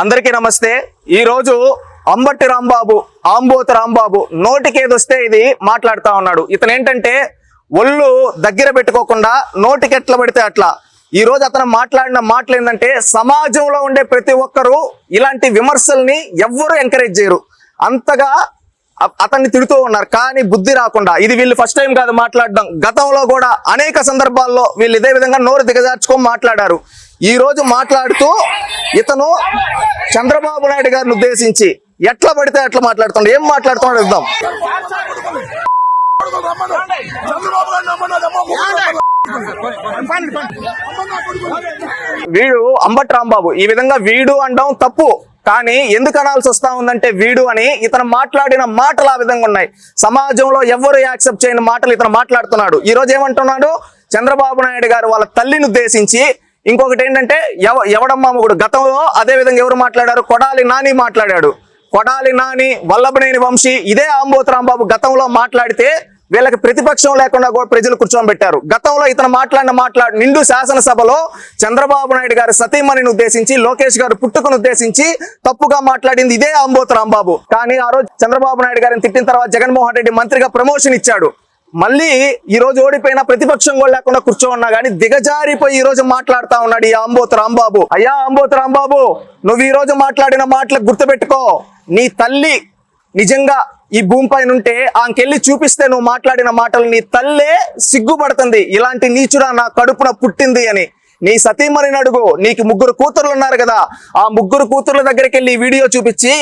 అందరికీ నమస్తే. ఈరోజు అంబట్టి రాంబాబు ఆంబోతు రాంబాబు నోటికేదొస్తే ఇది మాట్లాడుతూ ఉన్నాడు. ఇతను ఏంటంటే ఒళ్ళు దగ్గర పెట్టుకోకుండా నోటికి ఎట్లా పడితే అట్లా. ఈ రోజు అతను మాట్లాడిన మాటలు ఏంటంటే సమాజంలో ఉండే ప్రతి ఒక్కరూ ఇలాంటి విమర్శల్ని ఎవ్వరూ ఎంకరేజ్ చేయరు. అంతగా అతన్ని తిడుతూ ఉన్నారు. కానీ బుద్ధి రాకుండా. ఇది వీళ్ళు ఫస్ట్ టైం కాదు మాట్లాడడం. గతంలో కూడా అనేక సందర్భాల్లో వీళ్ళు ఇదే విధంగా నోరు దిగజార్చుకొని మాట్లాడారు. ఈరోజు మాట్లాడుతూ ఇతను చంద్రబాబు నాయుడు గారిని ఉద్దేశించి ఎట్లా పడితే అట్లా మాట్లాడుతున్నాడు. ఏం మాట్లాడుతున్నాడు ఇద్దాం వీడు అంబట్ రాంబాబు. ఈ విధంగా వీడు అనడం తప్పు. కానీ ఎందుకు అనాల్సి వస్తా ఉందంటే వీడు అని ఇతను మాట్లాడిన మాటలు ఆ విధంగా ఉన్నాయి. సమాజంలో ఎవరు యాక్సెప్ట్ చేయని మాటలు ఇతను మాట్లాడుతున్నాడు. ఈ రోజు ఏమంటున్నాడు? చంద్రబాబు నాయుడు గారు వాళ్ళ తల్లిని ఉద్దేశించి ఇంకొకటి ఏంటంటే ఎవ ఎవడమ్మామగుడు గతంలో అదే విధంగా ఎవరు మాట్లాడారు? కొడాలి నాని మాట్లాడాడు. కొడాలి నాని వల్లభనేని వంశీ ఇదే అంబోతరాంబాబు గతంలో మాట్లాడితే వీళ్ళకి ప్రతిపక్షం లేకుండా కూడా ప్రజలు కూర్చోబెట్టారు గతంలో ఇతను మాట్లాడిన మాట్లాడు నిండు శాసనసభలో చంద్రబాబు నాయుడు గారి సతీమణిని ఉద్దేశించి లోకేష్ గారు పుట్టుకను ఉద్దేశించి తప్పుగా మాట్లాడింది ఇదే అంబోతు రాంబాబు కానీ ఆ రోజు చంద్రబాబు నాయుడు గారిని తిట్టిన తర్వాత జగన్మోహన్ రెడ్డి మంత్రిగా ప్రమోషన్ ఇచ్చాడు. మళ్ళీ ఈ రోజు ఓడిపోయిన ప్రతిపక్షం కూడా లేకుండా కూర్చోన్నా గానీ దిగజారిపోయి ఈ రోజు మాట్లాడుతా ఉన్నాడు ఈ అంబోత్ రాంబాబు. అయ్యా అంబోత్ రాంబాబు నువ్వు ఈ రోజు మాట్లాడిన మాటలు గుర్తుపెట్టుకో. నీ తల్లి నిజంగా ఈ భూమి పైన ఉంటే ఆమెకెళ్ళి చూపిస్తే నువ్వు మాట్లాడిన మాటలు నీ తల్లే సిగ్గుపడుతుంది. ఇలాంటి నీచుడా నా కడుపున పుట్టింది అని. నీ సతీమణిని అడుగు. నీకు ముగ్గురు కూతుర్లు ఉన్నారు కదా. ఆ ముగ్గురు కూతుర్ల దగ్గరికి వెళ్ళి వీడియో చూపించి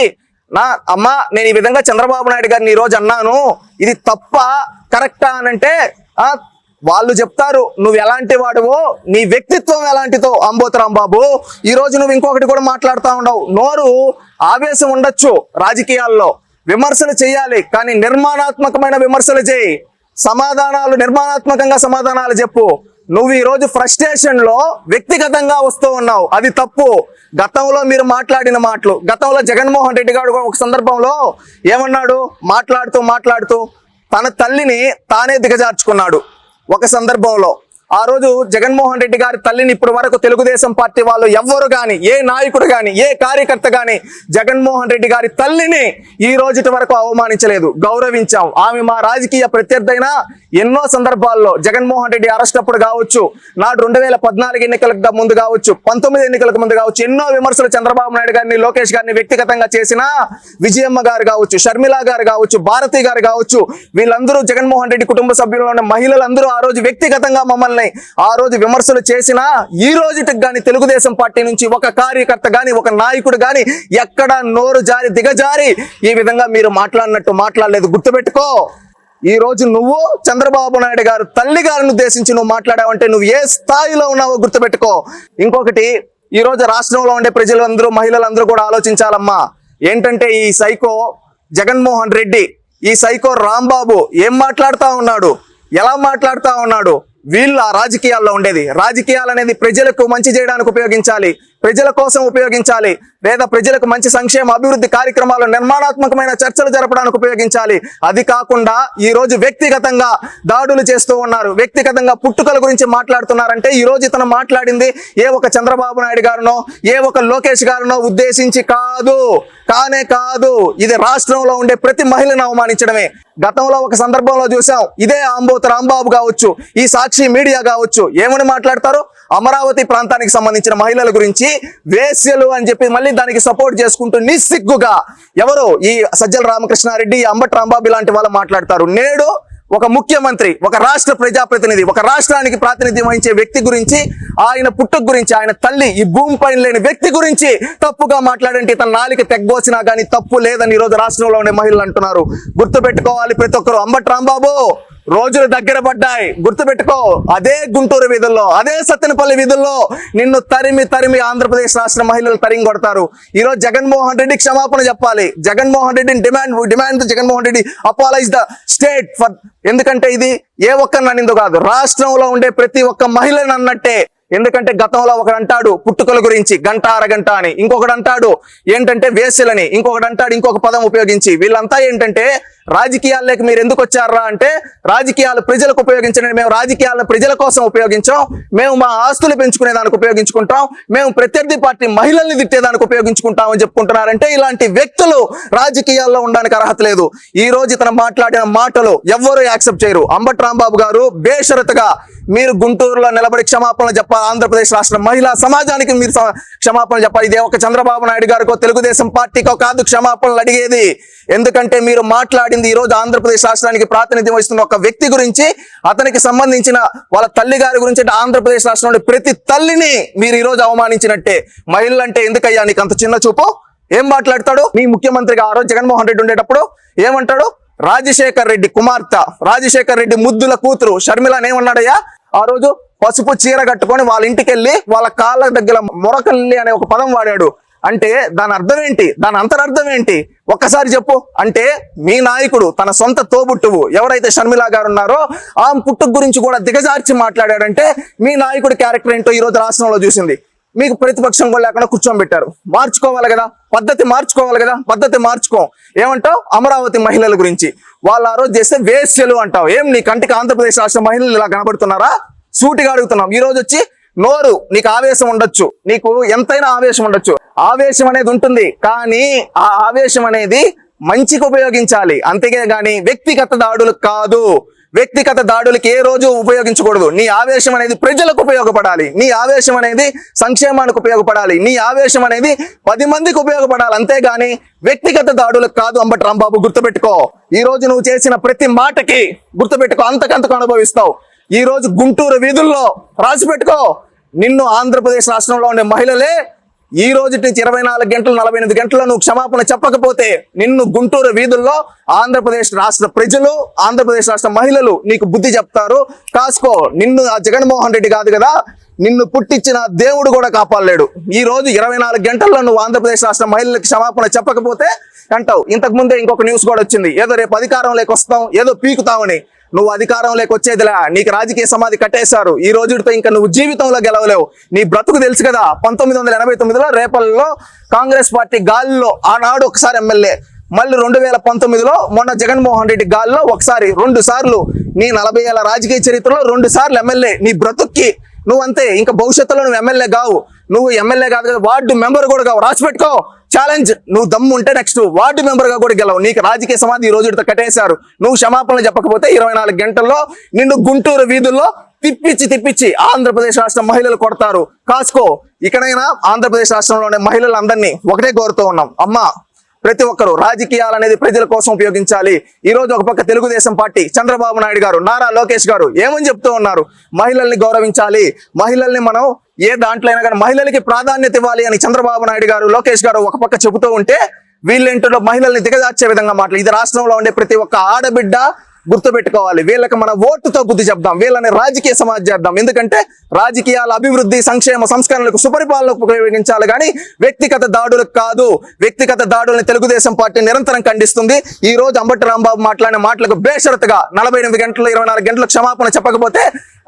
నా అమ్మ నేను ఈ విధంగా చంద్రబాబు నాయుడు గారిని ఈ రోజు అన్నాను. ఇది తప్ప కరెక్టా అని అంటే ఆ వాళ్ళు చెప్తారు నువ్వు ఎలాంటి వాడువో నీ వ్యక్తిత్వం ఎలాంటితో అంబోతరాం బాబు ఈ రోజు నువ్వు ఇంకొకటి కూడా మాట్లాడుతూ ఉండవు. నోరు ఆవేశం ఉండొచ్చు రాజకీయాల్లో. విమర్శలు చేయాలి కానీ నిర్మాణాత్మకమైన విమర్శలు చేయి. సమాధానాలు నిర్మాణాత్మకంగా సమాధానాలు చెప్పు. నువ్వు ఈ రోజు ఫ్రస్ట్రేషన్లో వ్యక్తిగతంగా వస్తూ ఉన్నావు. అది తప్పు. గతంలో మీరు మాట్లాడిన మాటలు గతంలో జగన్మోహన్ రెడ్డి గారు కూడా ఒక సందర్భంలో ఏమన్నాడు? మాట్లాడుతూ మాట్లాడుతూ తన తల్లిని తానే దిగజార్చుకున్నాడు. ఒక సందర్భంలో ఆ రోజు జగన్మోహన్ రెడ్డి గారి తల్లిని ఇప్పటి వరకు తెలుగుదేశం పార్టీ వాళ్ళు ఎవ్వరు కానీ ఏ నాయకుడు కానీ ఏ కార్యకర్త కానీ జగన్మోహన్ రెడ్డి గారి తల్లిని ఈ రోజుటి వరకు అవమానించలేదు గౌరవించాం. ఆమె మా రాజకీయ ప్రత్యర్థైన ఎన్నో సందర్భాల్లో జగన్మోహన్ రెడ్డి అరెస్ట్ అప్పుడు కావచ్చు నాడు రెండు వేల పద్నాలుగు ఎన్నికలకు ముందు కావచ్చు పంతొమ్మిది ఎన్నికలకు ముందు కావచ్చు ఎన్నో విమర్శలు చంద్రబాబు నాయుడు గారిని లోకేష్ గారిని వ్యక్తిగతంగా చేసిన విజయమ్మ గారు కావచ్చు షర్మిల గారు కావచ్చు భారతి గారు కావచ్చు వీళ్ళందరూ జగన్మోహన్ రెడ్డి కుటుంబ సభ్యులు ఉన్న మహిళలందరూ ఆ రోజు వ్యక్తిగతంగా మమ్మల్ని ఆ రోజు విమర్శలు చేసినా ఈ రోజుకి కానీ తెలుగుదేశం పార్టీ నుంచి ఒక కార్యకర్త కానీ ఒక నాయకుడు కానీ ఎక్కడ నోరు జారి దిగజారి ఈ విధంగా మీరు మాట్లాడినట్టు మాట్లాడలేదు. గుర్తుపెట్టుకో. ఈ రోజు నువ్వు చంద్రబాబు నాయుడు గారు తల్లి గారిని ఉద్దేశించి నువ్వు మాట్లాడావంటే నువ్వు ఏ స్థాయిలో ఉన్నావో గుర్తుపెట్టుకో. ఇంకొకటి ఈ రోజు రాష్ట్రంలో ఉండే ప్రజలందరూ మహిళలందరూ కూడా ఆలోచించాలమ్మా. ఏంటంటే ఈ సైకో జగన్మోహన్ రెడ్డి ఈ సైకో రాంబాబు ఏం మాట్లాడుతా ఉన్నాడు? ఎలా మాట్లాడుతా ఉన్నాడు? వీళ్ళ రాజకీయాల్లో ఉండేది. రాజకీయాలు అనేది ప్రజలకు మంచి చేయడానికి ఉపయోగించాలి. ప్రజల కోసం ఉపయోగించాలి. లేదా ప్రజలకు మంచి సంక్షేమ అభివృద్ధి కార్యక్రమాలు నిర్మాణాత్మకమైన చర్చలు జరపడానికి ఉపయోగించాలి. అది కాకుండా ఈ రోజు వ్యక్తిగతంగా దాడులు చేస్తూ ఉన్నారు. వ్యక్తిగతంగా పుట్టుకల గురించి మాట్లాడుతున్నారంటే ఈ రోజు ఇతను మాట్లాడింది ఏ ఒక చంద్రబాబు నాయుడు గారినో ఏ ఒక లోకేష్ గారినో ఉద్దేశించి కాదు. కానే కాదు. ఇది రాష్ట్రంలో ఉండే ప్రతి మహిళను అవమానించడమే. గతంలో ఒక సందర్భంలో చూసాం ఇదే అంబోతు రాంబాబు కావచ్చు ఈ సాక్షి మీడియా కావచ్చు. ఏమని మాట్లాడతారు? అమరావతి ప్రాంతానికి సంబంధించిన మహిళల గురించి వేశ్యలు అని చెప్పి మళ్ళీ దానికి సపోర్ట్ చేసుకుంటూ నిస్సిగ్గుగా ఎవరు ఈ సజ్జల రామకృష్ణారెడ్డి అంబట్ రాంబాబు ఇలాంటి వాళ్ళు మాట్లాడతారు. నేడు ఒక ముఖ్యమంత్రి ఒక రాష్ట్ర ప్రజాప్రతినిధి ఒక రాష్ట్రానికి ప్రాతినిధ్యం వహించే వ్యక్తి గురించి ఆయన పుట్టుక గురించి ఆయన తల్లి ఈ భూమి పైన లేని వ్యక్తి గురించి తప్పుగా మాట్లాడంటే తన నాలిక తెగ్గోసినా కానీ తప్పు లేదని ఈ రోజు రాష్ట్రంలో ఉండే మహిళలు అంటున్నారు. గుర్తు పెట్టుకోవాలి ప్రతి ఒక్కరు. అంబట్ రాంబాబు! రోజులు దగ్గర పడ్డాయి. గుర్తుపెట్టుకో అదే గుంటూరు వీధుల్లో అదే సత్తెనపల్లి వీధుల్లో నిన్ను తరిమి తరిమి ఆంధ్రప్రదేశ్ రాష్ట్ర మహిళలు తరిమి కొడతారు ఈరోజు జగన్మోహన్ రెడ్డి క్షమాపణ చెప్పాలి. జగన్మోహన్ రెడ్డిని demand demand Jaganmohan Reddy apologise the state for ఎందుకంటే ఇది ఏ ఒక్కరిని అనిందో కాదు రాష్ట్రంలో ఉండే ప్రతి ఒక్క మహిళను అన్నట్టే. ఎందుకంటే గతంలో ఒకడు అంటాడు పుట్టుకల గురించి గంట అరగంట అని. ఇంకొకడు అంటాడు ఏంటంటే వేసలని. ఇంకొకడు అంటాడు ఇంకొక పదం ఉపయోగించి. వీళ్ళంతా ఏంటంటే రాజకీయాల్లోకి మీరు ఎందుకు వచ్చారా అంటే రాజకీయాలు ప్రజలకు ఉపయోగించండి. మేము రాజకీయాలను ప్రజల కోసం ఉపయోగించాం మేము మా ఆస్తులు పెంచుకునే దానికి ఉపయోగించుకుంటాం. మేము ప్రత్యర్థి పార్టీ మహిళల్ని తిట్టేదానికి ఉపయోగించుకుంటాం అని చెప్పుకుంటున్నారంటే ఇలాంటి వ్యక్తులు రాజకీయాల్లో ఉండడానికి అర్హత లేదు. ఈ రోజు ఇతను మాట్లాడిన మాటలు ఎవ్వరూ యాక్సెప్ట్ చేయరు. అంబట్ రాంబాబు గారు బేషరతుగా మీరు గుంటూరులో నిలబడి క్షమాపణలు చెప్పాలి. ఆంధ్రప్రదేశ్ రాష్ట్ర మహిళా సమాజానికి మీరు క్షమాపణ క్షమాపణలు చెప్పాలి. ఇదే ఒక చంద్రబాబు నాయుడు గారికో తెలుగుదేశం పార్టీకో కాదు క్షమాపణలు అడిగేది. ఎందుకంటే మీరు మాట్లాడి మాట్లాడింది. ఈ రోజు ఆంధ్రప్రదేశ్ రాష్ట్రానికి ప్రాతినిధ్యం వహిస్తున్న ఒక వ్యక్తి గురించి అతనికి సంబంధించిన వాళ్ళ తల్లి గారి గురించి అంటే ఆంధ్రప్రదేశ్ రాష్ట్రంలో ప్రతి తల్లిని మీరు ఈ రోజు అవమానించినట్టే. మహిళలు అంటే ఎందుకయ్యా నీకు అంత చిన్న చూపు? ఏం మాట్లాడతాడు? మీ ముఖ్యమంత్రిగా ఆ రోజు జగన్మోహన్ రెడ్డి ఉండేటప్పుడు ఏమంటాడు? రాజశేఖర్ రెడ్డి కుమార్తె రాజశేఖర్ రెడ్డి ముద్దుల కూతురు షర్మిల ఏమన్నాడయ్యా ఆ రోజు పసుపు చీర కట్టుకొని వాళ్ళ ఇంటికి వెళ్ళి వాళ్ళ కాళ్ళ దగ్గర మొరకల్లి అనే ఒక పదం వాడాడు. అంటే దాని అర్థం ఏంటి? దాని అంతరార్థం ఏంటి? ఒక్కసారి చెప్పు. అంటే మీ నాయకుడు తన సొంత తోబుట్టువు ఎవరైతే షర్మిలా గారు ఉన్నారో ఆ పుట్టుకు గురించి కూడా దిగజార్చి మాట్లాడాడంటే మీ నాయకుడి క్యారెక్టర్ ఏంటో ఈ రోజు రాష్ట్రంలో చూసింది. మీకు ప్రతిపక్షం కూడా లేకుండా కూర్చోబెట్టారు మార్చుకోవాలి కదా? పద్ధతి మార్చుకోవాలి కదా? పద్ధతి మార్చుకో. ఏమంటావు? అమరావతి మహిళల గురించి. వాళ్ళు ఆ రోజు చేస్తే వేశ్యలు అంటావు. ఏం నీ కంటికి ఆంధ్రప్రదేశ్ రాష్ట్ర మహిళలు ఇలా కనబడుతున్నారా? సూటిగా అడుగుతున్నాం. ఈ రోజు వచ్చి నోరు నీకు ఆవేశం ఉండొచ్చు. నీకు ఎంతైనా ఆవేశం ఉండొచ్చు. ఆవేశం అనేది ఉంటుంది. కానీ ఆ ఆవేశం అనేది మంచికి ఉపయోగించాలి. అంతేగే గాని వ్యక్తిగత దాడులకు కాదు. వ్యక్తిగత దాడులకి ఏ రోజు ఉపయోగించకూడదు. నీ ఆవేశం అనేది ప్రజలకు ఉపయోగపడాలి. నీ ఆవేశం అనేది సంక్షేమానికి ఉపయోగపడాలి. నీ ఆవేశం అనేది పది మందికి ఉపయోగపడాలి. అంతేగాని వ్యక్తిగత దాడులకు కాదు అంబటి రాంబాబు గుర్తుపెట్టుకో. ఈ రోజు నువ్వు చేసిన ప్రతి మాటకి గుర్తుపెట్టుకో. అంతకంతకు అనుభవిస్తావు. ఈ రోజు గుంటూరు వీధుల్లో రాసి పెట్టుకో నిన్ను ఆంధ్రప్రదేశ్ రాష్ట్రంలో ఉండే మహిళలే ఈ రోజు నుంచి ఇరవై నాలుగు గంటలు నలభై ఎనిమిది గంటల్లో నువ్వు క్షమాపణ చెప్పకపోతే నిన్ను గుంటూరు వీధుల్లో ఆంధ్రప్రదేశ్ రాష్ట్ర ప్రజలు ఆంధ్రప్రదేశ్ రాష్ట్ర మహిళలు నీకు బుద్ధి చెప్తారు. కాసుకో నిన్ను ఆ జగన్మోహన్ రెడ్డి కాదు కదా నిన్ను పుట్టించిన దేవుడు కూడా కాపాడలేడు. ఈ రోజు ఇరవై నాలుగు గంటల్లో నువ్వు ఆంధ్రప్రదేశ్ రాష్ట్ర మహిళలకు క్షమాపణ చెప్పకపోతే అంటావు. ఇంతకు ముందే ఇంకొక న్యూస్ కూడా వచ్చింది. ఏదో రేపు అధికారం వస్తాం ఏదో పీకుతామని. నువ్వు అధికారం వచ్చేదిలా నీకు రాజకీయ సమాధి కట్టేశారు. ఈ రోజుతో ఇంకా నువ్వు జీవితంలో గెలవలేవు. నీ బ్రతుకు తెలుసు కదా పంతొమ్మిది వందల ఎనభై తొమ్మిదిలో రేపల్లో కాంగ్రెస్ పార్టీ గాలిలో ఆనాడు ఒకసారి ఎమ్మెల్యే మళ్ళీ రెండు వేల పంతొమ్మిదిలో మొన్న జగన్మోహన్ రెడ్డి గాల్లో ఒకసారి రెండు సార్లు నీ నలభై ఏళ్ళ రాజకీయ చరిత్రలో రెండు సార్లు ఎమ్మెల్యే నీ బ్రతుక్కి. నువ్వు అంతే ఇంకా భవిష్యత్తులో నువ్వు ఎమ్మెల్యే కావు. నువ్వు ఎమ్మెల్యే కాదు కదా వార్డు మెంబర్ కూడా కావు. రాసి పెట్టుకో. ఛాలెంజ్ నువ్వు దమ్ము ఉంటే నెక్స్ట్ వార్డు మెంబర్గా కూడా గెలవు. నీకు రాజకీయ సమాధి ఈ రోజు కట్టేశారు. నువ్వు క్షమాపణలు చెప్పకపోతే ఇరవై నాలుగు గంటల్లో నిన్ను గుంటూరు వీధుల్లో తిప్పించి తిప్పించి ఆంధ్రప్రదేశ్ రాష్ట్ర మహిళలు కొడతారు. కాసుకో ఇక్కడైనా ఆంధ్రప్రదేశ్ రాష్ట్రంలోనే మహిళలందరినీ ఒకటే కోరుతూ ఉన్నాం. అమ్మా ప్రతి ఒక్కరు రాజకీయాలు అనేది ప్రజల కోసం ఉపయోగించాలి. ఈ రోజు ఒక పక్క తెలుగుదేశం పార్టీ చంద్రబాబు నాయుడు గారు నారా లోకేష్ గారు ఏమని చెప్తూ ఉన్నారు? మహిళల్ని గౌరవించాలి. మహిళల్ని మనం ఏ దాంట్లో అయినా కానీ మహిళలకి ప్రాధాన్యత ఇవ్వాలి అని చంద్రబాబు నాయుడు గారు లోకేష్ గారు ఒక పక్క చెబుతూ ఉంటే వీళ్ళేంటో మహిళల్ని దిగజార్చే విధంగా మాటలు ఇది రాష్ట్రంలో ఉండే ప్రతి ఒక్క ఆడబిడ్డ గుర్తుపెట్టుకోవాలి. వీళ్ళకి మన ఓటుతో బుద్ధి చెప్దాం. వీళ్ళని రాజకీయ సమాజ్ చేద్దాం. ఎందుకంటే రాజకీయాల అభివృద్ధి సంక్షేమ సంస్కరణలకు సుపరిపాలనకు ఉపయోగించాలి కానీ వ్యక్తిగత దాడులకు కాదు. వ్యక్తిగత దాడుల్ని తెలుగుదేశం పార్టీ నిరంతరం ఖండిస్తుంది. ఈ రోజు అంబటి రాంబాబు మాట్లాడిన మాటలకు బేషరతుగా నలభై ఎనిమిది గంటలు ఇరవై నాలుగు గంటలకు క్షమాపణ చెప్పకపోతే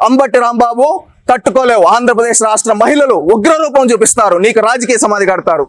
అంబటి రాంబాబు తట్టుకోలేవు. ఆంధ్రప్రదేశ్ రాష్ట్ర మహిళలు ఉగ్రరూపం చూపిస్తారు. నీకు రాజకీయ సమాధి కడతారు.